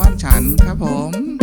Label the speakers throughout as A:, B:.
A: ม่านฉันครับผม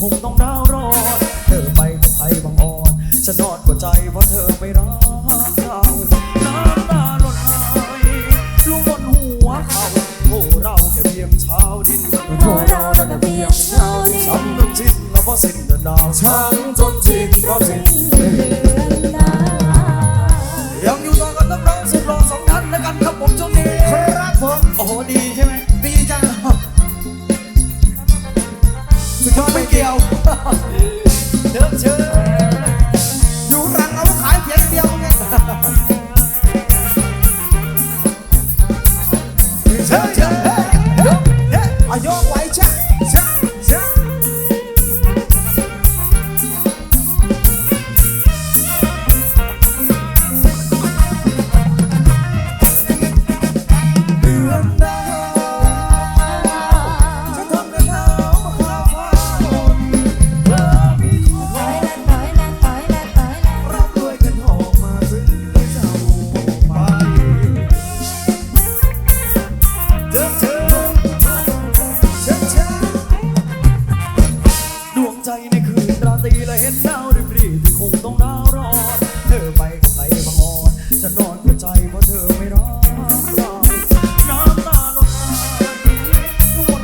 B: คงต้องดาวรอดเธอไปกับใครบางอ่อนฉันนอดหัวใจเพราะเธอไม่รักเราน้ำตา
C: หล่นไหลลุงบนหัวเขาโทเราแค่เพียงเช้า
B: ดิน
C: โทเราแค่เพียงเช้าดินซ้ำน้ำจิ้มแล้ว
B: ก็สิ้น
D: เดิน
B: ดาวช้างจนจิ้ก็สิ้น ใจในคืนราตรีและเห็นดาวรีบรีที่คงต้องดาวรอเธอไปใครบางอ่อนฉันนอนหัวใจเพราะเธอไม่รอกน้ำตาล้วกนหัว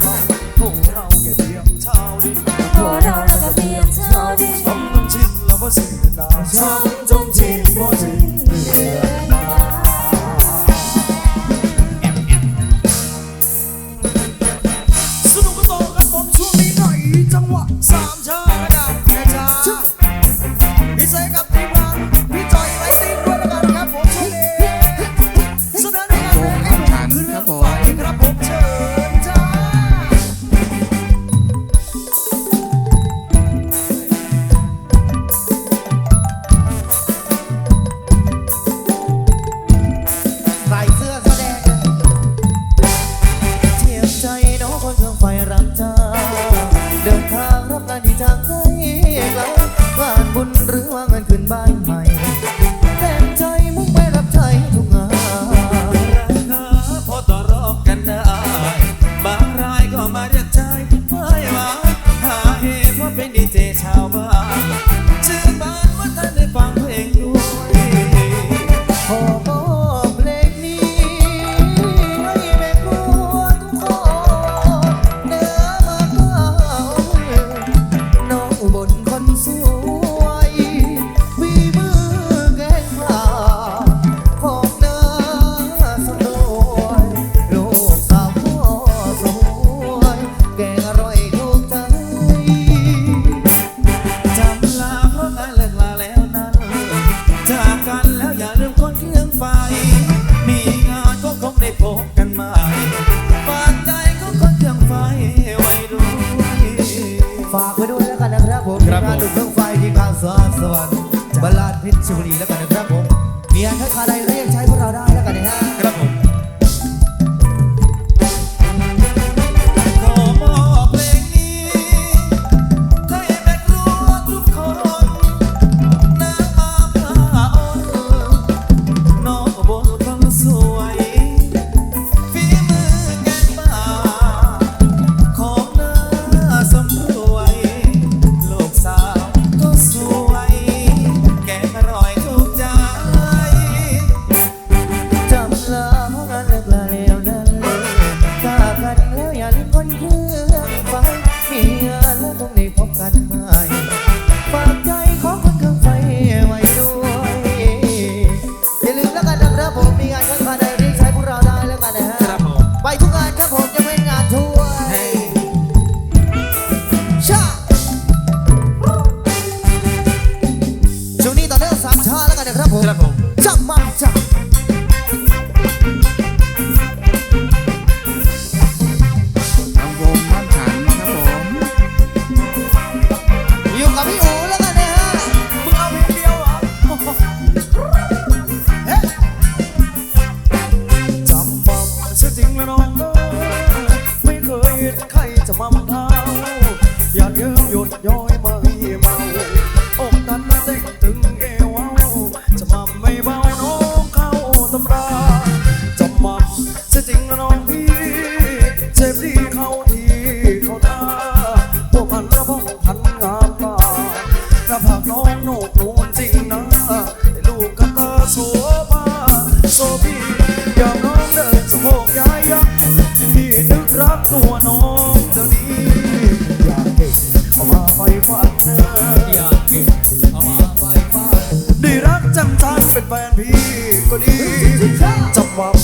B: เราพวกเราแค่เพียงเช้าดิน
D: พวกเรา
B: แล้วก็เพีช้านต้อชินแล้วว่สิ่ง
E: ดาวช้าจงชิน
A: พร
E: สิ่งเห
A: น
E: Some เพชรสุรีแล้วกันนะครับผมเมี
A: ย
E: เธอคาใด manhã. ตำ
F: รา
B: จบมาใช่จริงน้องพี่เจ็บดีเขาทีเขาตาพวกพันละพวกพันงามตาถ้าผักน้องโนกนูนจริงนะลูกกับตาโสภาโซพี่ยามน้องเดินสะโพกย้ายยักพี่นึกรักตัวน้องเดี๋ยวนี้อยากเก่งเอามาไป
G: ฝันเนอ
C: อยา
G: กเก่งเอามาไปฝันได้
C: รัก
A: จำทังเป็นแฟนพี่ก็ดี จำวับ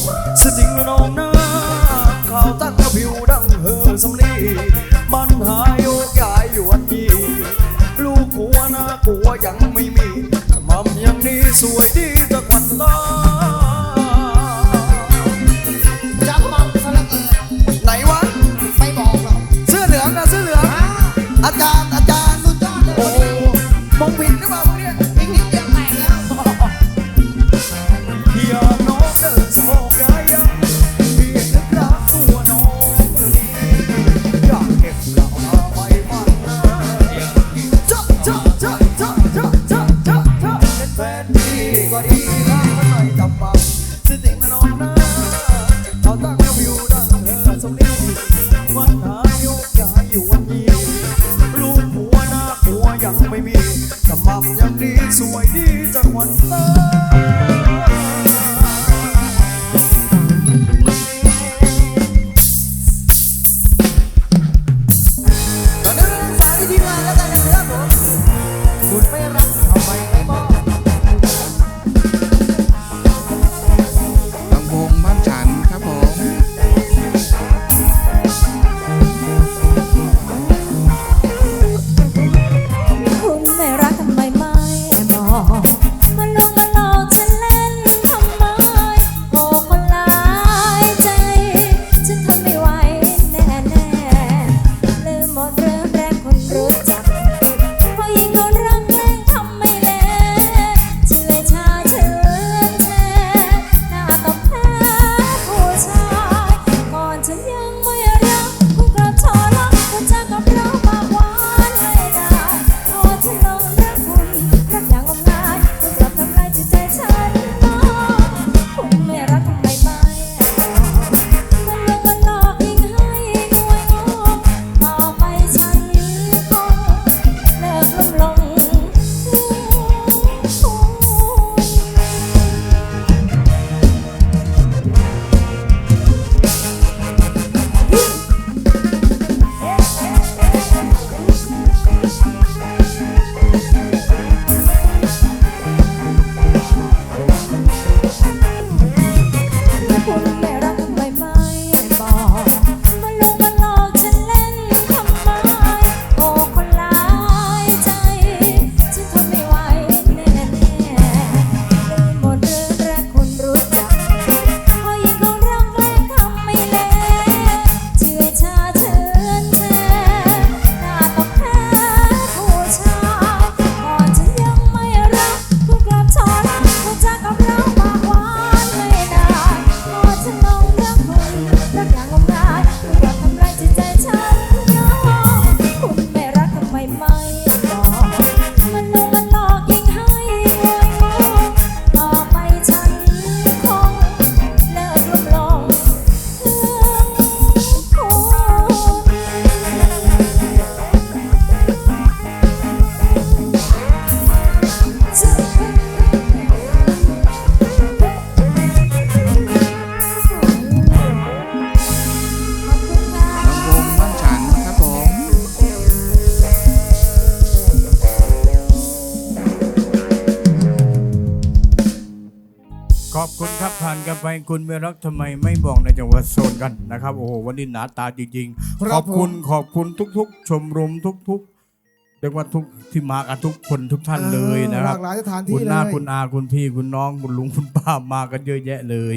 H: ผ่า
I: นกันไปคุณไม่รักทำไมไม่บอกในจังหวัดโซนกันนะครับ โอ้โหวันนี้หนาตาจริงๆ ขอบคุณขอบคุณทุก ๆ ชมรมทุก ๆเรียกว่าทุกที่มากันทุกคนทุกท่านเลยนะครับ
C: หลากหลายสถานที่คุณ
I: หน้าคุณอาคุณพี่คุณน้องคุณลุงคุณป้ามากันเยอะแยะเลย